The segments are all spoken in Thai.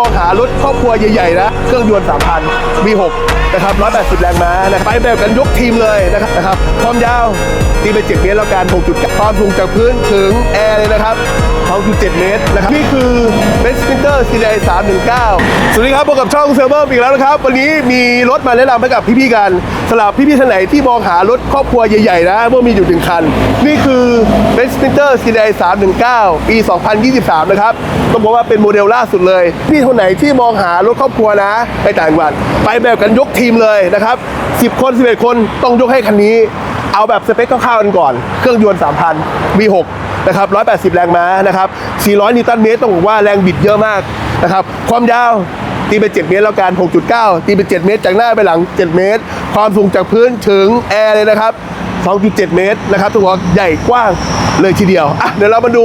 มองหารถครอบครัวใหญ่ๆนะ เครื่องยนต์ 3,000 V6 นะครับ 180 แรงม้านะครับไปแบบกันยกทีมเลยนะครับนะครับ ความยาวตีไป7เมตรแล้วกัน6.9ความสูงจากพื้นถึงแอร์เลยนะครับ 2.7เมตรนะครับนี่คือ b e s t Sprinter CDI 319สวัสดีครับพบกับช่องเซิร์ฟเวอร์อีกแล้วนะครับ วันนี้มีรถมาแนะนำให้กับพี่ๆกันสำหรับพี่ๆท่านไหนที่มองหารถครอบครัวใหญ่ๆนะเมื่อมีอยู่หนึ่งคัน นี่คือ b e s t Sprinter CDI 319ปี 2023 นะครับต้องบอกว่าเป็นโมเดลล่าสุดเลยพี่คนไหนที่มองหารถครอบครัวนะ ไปต่างจังหวัดไปแบบกันยกทีมเลยนะครับ10 คน 11 คนต้องยกให้คันนี้เอาแบบสเปคคร่าวๆกันก่อน เครื่องยนต์3,000 V6 นะครับ 180 แรงม้านะครับ 400 นิวตันเมตรต้องบอกว่าแรงบิดเยอะมากนะครับ ความยาวตีไป 7 เมตรแล้วกัน 6.9 ตีไป 7 เมตร จากหน้าไปหลัง 7 เมตร ความสูงจากพื้นถึงแอร์เลยนะครับ 2.7 เมตรนะครับตัวใหญ่กว้างเลยทีเดียว อะ เดี๋ยวเรามาดู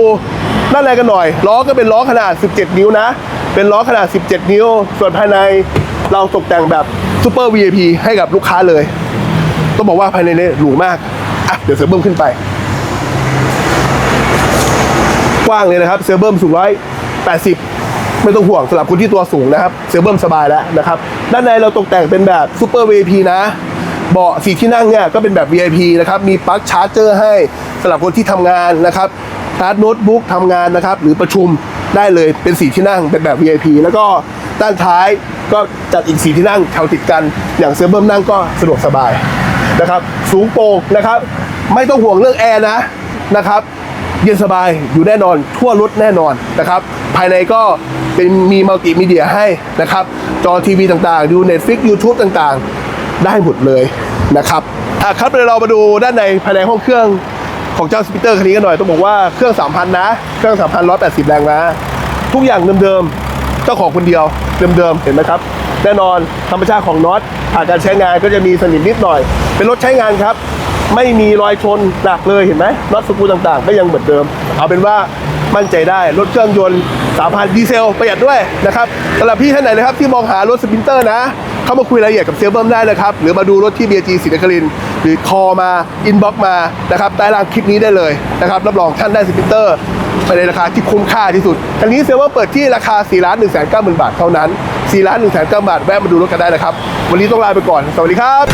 ด้านในกันหน่อย ล้อก็เป็นล้อขนาด 17 นิ้วนะ เป็นล้อขนาด 17 นิ้ว ส่วนภายในเราตกแต่งแบบซูเปอร์ VIP ให้กับลูกค้าเลย ต้องบอกว่าภายในเนี่ยหรูมาก อะ เดี๋ยวเสือเบิ้มขึ้นไป กว้างเลยนะครับเสือเบิ้มสูงร้อยแปดสิบไม่ต้องห่วงสำหรับคนที่ตัวสูงนะครับเสือเบิ้มสบายแล้วนะครับ ด้านในเราตกแต่งเป็นแบบซูเปอร์ VIP นะเบาะสีที่นั่งเนี่ยก็เป็นแบบ VIP นะครับ มีปลั๊กชาร์จเจอร์ให้สำหรับคนที่ทำงานนะครับชาร์จโน้ตบุ๊กทำงานนะครับ หรือประชุมได้เลยเป็นสีที่นั่งเป็นแบบ VIP แล้วก็ด้านท้ายก็จัดอีกสีที่นั่งแถวติดกันอย่างเสือเบิ้มนั่งก็สะดวกสบายนะครับ สูงโปร่งนะครับ ไม่ต้องห่วงเรื่องแอร์นะนะครับ เย็นสบายอยู่แน่นอนทั่วรถแน่นอนนะครับ ภายในก็เป็นมีมัลติมีเดียให้นะครับ จอทีวีต่างๆ ดู Netflix YouTube ต่างๆ ได้หมดเลยนะครับอะครับเดี๋ยวเรามาดูด้านในภายในห้องเครื่องของเจ้าสปิเตอร์คันนี้กันหน่อยต้องบอกว่าเครื่อง 3,000 นะ เครื่อง 3,180 แรงม้าทุกอย่างเดิมๆ เจ้าของคนเดียวเดิมๆ เห็นไหมครับ แน่นอนธรรมชาติของน็อตผ่านการใช้งานก็จะมีสนิมนิดหน่อย เป็นรถใช้งานครับ ไม่มีรอยชนหนักเลยเห็นไหมน็อตสกรูต่างๆ ก็ยังเหมือนเดิม เอาเป็นว่ามั่นใจได้รถเครื่องยนต์3,000ดีเซลประหยัดด้วยนะครับสำหรับพี่ท่านไหนนะครับที่มองหารถสปรินเตอร์นะ เข้ามาคุยรายละเอียดกับเซลเบิร์มได้นะครับ หรือมาดูรถที่ BG ศรีนครินหรือคอมาอินบ็อกมานะครับใต้ล่างคลิปนี้ได้เลยนะครับรับรองท่านได้สปรินเตอร์ไปในราคาที่คุ้มค่าที่สุดคันนี้เซลเวอร์มเปิดที่ราคา4ล้าน1 9 0 0 0 บาทเท่านั้น4ล้าน1 9 0 0 0 0 บาทแวะมาดูรถกันได้นะครับ วันนี้ต้องลาไปก่อน สวัสดีครับ